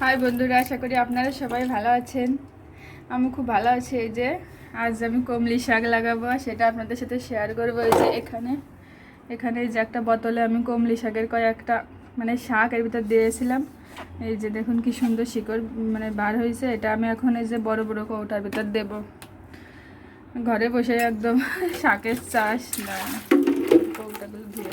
High বন্ধুরা, আশা করি আপনারা সবাই ভালো আছেন। আমি খুব ভালো আছি, এই যে আজ আমি কমলি শাক লাগাবো সেটা আপনাদের সাথে শেয়ার করব, এই যে এখানে। এখানে যে একটা বোতলে আমি কমলি শাকের কয়েকটা মানে শাক এর ভিতর দিয়েছিলাম। এই যে দেখুন কি সুন্দর শিকড় মানে বার হয়েছে। এটা আমি এখন এই যে বড় বড় কৌটার ভিতর দেব। ঘরে বসে একদম শাকের চাষ। না কৌটাগুলো ধুয়ে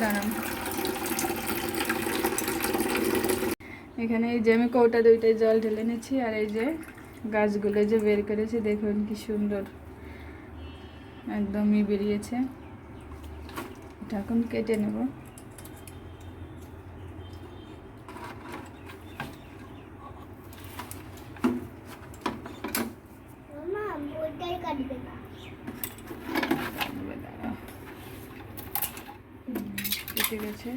দাঁড়ান। এখানে এই যে আমি কৌটা দুইটায় জল ঢেলে নিয়েছি আর এই যে গাছগুলো যে বের করেছি, দেখুন কি সুন্দর। একদমই বেরিয়েছে। এটা এখন কেটে নেব। দাঁড়াও। কেটে গেছে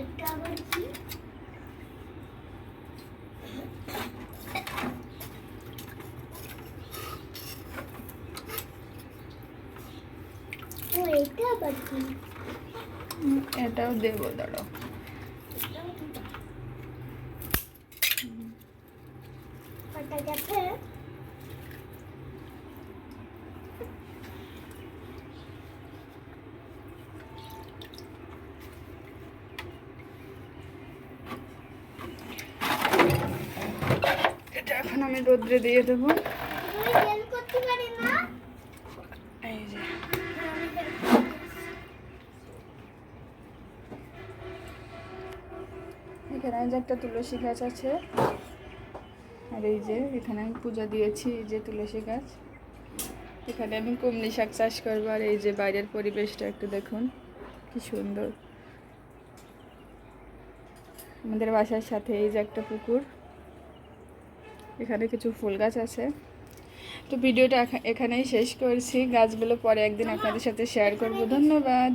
এটা আবার কি এটা আবার কি এটাও দেবো দাঁড়াও। কাটা গেছে। এখন আমি রোদ্রে দিয়ে দেবো। এখানে যে একটা তুলসী গাছ আছে। আর এই যে এখানে আমি পূজা দিয়েছি, এই যে তুলসী গাছ। এখানে আমি কুমড়ি শাক চাষ করব, আর এই যে বাইরের পরিবেশটা একটু দেখুন, কি সুন্দর। আমাদের বাসার সাথে এই যে একটা পুকুর। এখানে কিছু ফুল গাছ আছে। তো ভিডিওটা এখানেই শেষ করছি। গাছগুলো পরে একদিন আপনাদের সাথে শেয়ার করব। ধন্যবাদ।